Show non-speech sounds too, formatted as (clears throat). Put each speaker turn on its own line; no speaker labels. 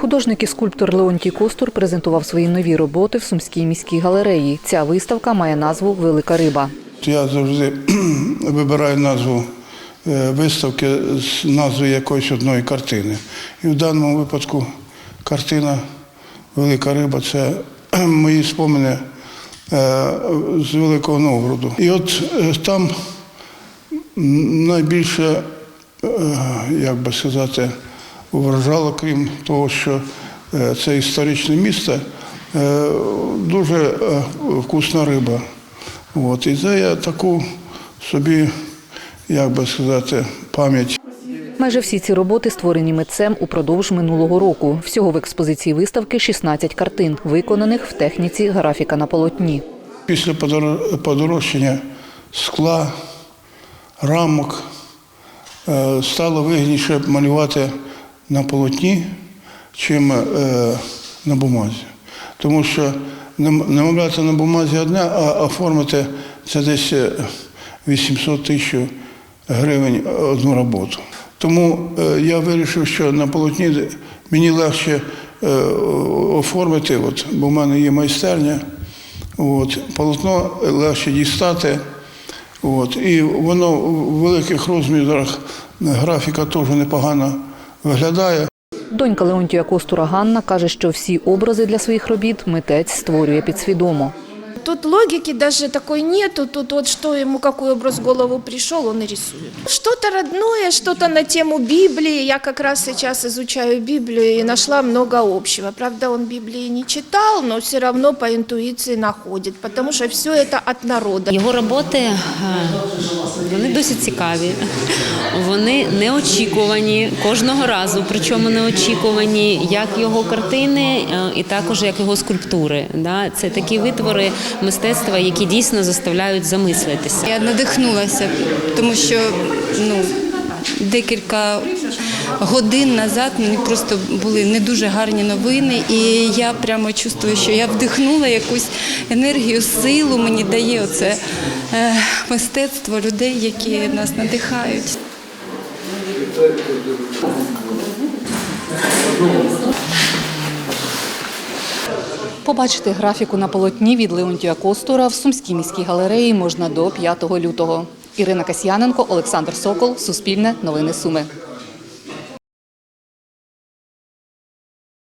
Художник і скульптор Леонтій Костур презентував свої нові роботи в Сумській міській галереї. Ця виставка має назву Велика риба.
Я завжди (clears throat) вибираю назву е, виставки з назвою якоїсь одної картини. І в даному випадку картина Велика риба це (clears throat) мої спомини е, з Великого Новгороду. І от е, там найбільше, як би сказати, вражало, крім того, що е, це історичне місце, е, дуже е, вкусна риба. От, і це я таку собі, як би сказати, пам'ять
Майже всі ці роботи створені митцем упродовж минулого року. Всього в експозиції виставки 16 картин, виконаних в техніці графіка на полотні.
Після подор- подорожчання скла, рамок стало вигідніше малювати на полотні, чим е, на бумазі. Тому що намовляти на бумазі одне, а оформити це десь е, 800 тисяч гривень одну роботу. Тому е, я вирішив, що на полотні мені легше е, оформити, от, бо в мене є майстерня. От, полотно легше дістати. От, і воно в великих розмірах графіка теж непогано виглядає.
Донька Леонтія Костура Ганна каже, що всі образи для своїх робіт митець створює підсвідомо.
Тут логики даже такой нету, тут вот что ему, какой образ голову пришел, он и рисует. Что-то родное, что-то на тему Библии. Я как раз сейчас изучаю Библию и нашла много общего. Правда, он Библии не читал, но все равно по интуиции находит, потому что все это от народа.
Його роботи е, вони досить цікаві, вони неочікувані кожного разу, причому неочікувані як його картини, е, і також як його скульптури. Це такі витвори мистецтва, які дійсно заставляють замислитися.
Я надихнулася, тому що ну, декілька годин назад мені просто були не дуже гарні новини, і я прямо чувствую, що я вдихнула якусь енергію, силу мені дає оце е, мистецтво людей, які нас надихають.
Побачити графіку на полотні від Леонтія Костура в Сумській міській галереї можна до 5 лютого. Ірина Касьяненко, Олександр Сокол, Суспільне, Новини Суми.